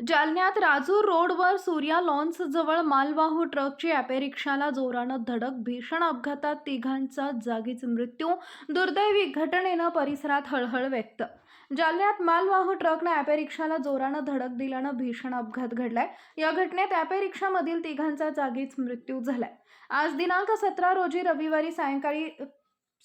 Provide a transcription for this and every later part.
जालन्यात राजूर रोडवर सूर्या लॉन्स जवळ मालवाहू ट्रकची ॲपे रिक्षाला जोरानं धडक भीषण अपघातात तिघांचा जागीच मृत्यू दुर्दैवी घटनेनं परिसरात हळहळ व्यक्त. जालन्यात मालवाहू ट्रकनं ॲपे रिक्षाला जोरानं धडक दिल्यानं भीषण अपघात घडलाय. या घटनेत ॲपे रिक्षामधील तिघांचा जागीच मृत्यू झालाय. आज दिनांक सतरा रोजी रविवारी सायंकाळी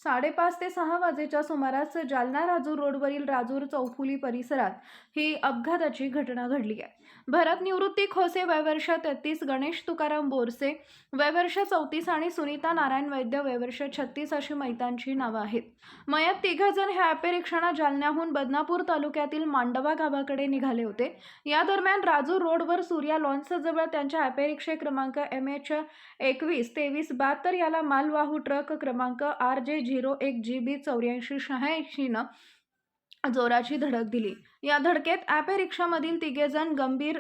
साडेपाच ते सहा वाजेच्या सुमारास जालना राजूर रोडवरील राजूर चौफुली परिसरात ही अपघाताची घटना घडली आहे. भरत निवृत्ती खोसे वयवर्ष तेहतीस गणेश तुकाराम बोरसे वयवर्ष चौतीस आणि सुनीता नारायण वैद्य वयवर्ष छत्तीस अशी मैतांची नावं आहेत. मयत तिघजण हे अपेरिक्षणा जालन्याहून बदनापूर तालुक्यातील मांडवा गावाकडे निघाले होते. या दरम्यान राजूर रोडवर सूर्या लॉन्सजवळ त्यांच्या अपेरिक्षे क्रमांक एम एच एकवीस तेवीस बहात्तर याला मालवाहू ट्रक क्रमांक आर जे झिरो एक जी बी चौऱ्याऐंशी शहाऐंशीनं जोराची धडक दिली. या धडकेत ॲपे रिक्षामधील तिघेजण गंभीर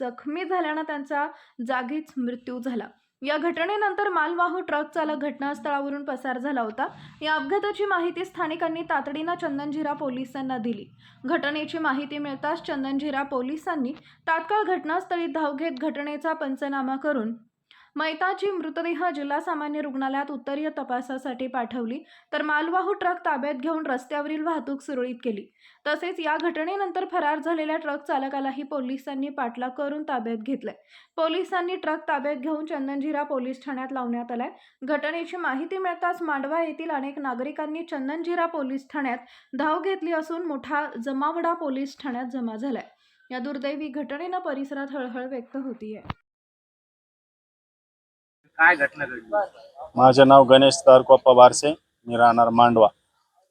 जखमी झाल्यानं त्यांचा जागीच मृत्यू झाला. या घटनेनंतर मालवाहू ट्रक चालक घटनास्थळावरून पसार झाला होता. या अपघाताची माहिती स्थानिकांनी तातडीनं चंदनझिरा पोलिसांना दिली. घटनेची माहिती मिळताच चंदनझिरा पोलिसांनी तात्काळ घटनास्थळी धाव घेत घटनेचा पंचनामा करून मैताची मृतदेह जिल्हा सामान्य रुग्णालयात उत्तरीय तपासासाठी पाठवली तर मालवाहू ट्रक ताब्यात घेऊन रस्त्यावरील वाहतूक सुरळीत केली. तसेच या घटनेनंतर फरार झालेल्या ट्रक चालकालाही पोलिसांनी पाठलाग करून ताब्यात घेतले पोलिसांनी ट्रक ताब्यात घेऊन चंदनझिरा पोलीस ठाण्यात लावण्यात आलाय. घटनेची माहिती मिळताच मांडवा येथील अनेक नागरिकांनी चंदनझिरा पोलीस ठाण्यात धाव घेतली असून मोठा जमावडा पोलीस ठाण्यात जमा झालाय. या दुर्दैवी घटनेनं परिसरात हळहळ व्यक्त होतीये. काय घटना घडली? माझे नाव गणेश तारकोप्पा बारसे मी राहणार मांडवा.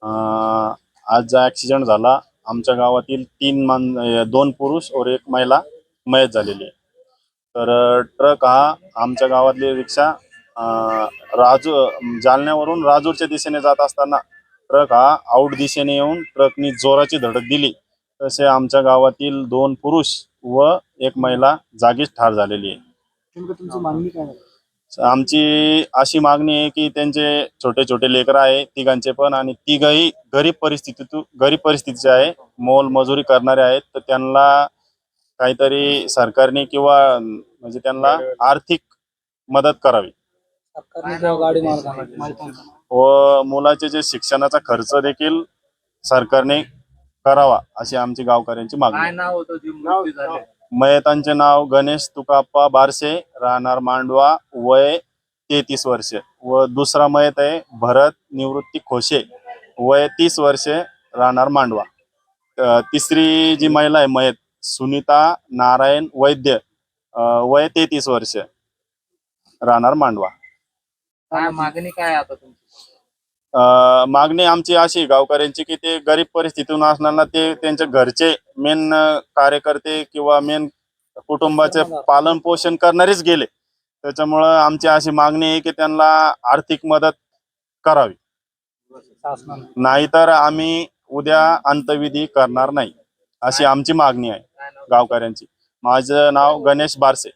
अं, आज जो ॲक्सिडेंट झाला. आमच्या गावातील तीन मान दोन पुरुष और एक महिला मयत झालेली आहे. तर अं, ट्रक हा आमच्या गावातली रिक्षा अं, राजू जालन्यावरून राजूरच्या दिशेने जात असताना ट्रक हा आऊट दिशेने येऊन ट्रकनी जोराची धडक दिली. तसे आमच्या गावातील दोन पुरुष व एक महिला जागीच ठार झालेली आहे. नेमकं तुमची मागणी काय आहे? आमची अशी मागणी आहे की त्यांचे छोटे छोटे लेकरं आहे तिघांचे पण आणि तिघही गरीब परिस्थितीतून गरीब परिस्थितीचे आहे. मोल मजुरी करणारे आहेत. तर त्यांना काहीतरी सरकारने किंवा म्हणजे त्यांना आर्थिक मदत करावी. व मुलाचे जे शिक्षणाचा खर्च देखील सरकारने करावा अशी आमची गावकऱ्यांची मागणी नाव मयतांचे नाव गणेश तुकाप्पा बारसे राहणार मांडवा वय तेहतीस वर्षे. व दुसरा मयत आहे भरत निवृत्ती खोशे. वय तीस वर्षे राहणार मांडवा. तिसरी जी महिला आहे मयत सुनीता नारायण वैद्य वय तेहतीस वर्षे राहणार मांडवा. काय मागणी काय आता तुमची? मागणी आमची अशी गावकऱ्यांची की ते गरीब परिस्थितीतून असताना ते त्यांच्या घरचे मेन कार्यकर्ते किंवा मेन कुटुंबाचे पालन पोषण करणारेच गेले. त्याच्यामुळं आमची अशी मागणी आहे की त्यांना आर्थिक मदत करावी. नाहीतर आम्ही उद्या अंतविधी करणार नाही अशी आमची मागणी आहे गावकऱ्यांची. माझं नाव गणेश बारसे.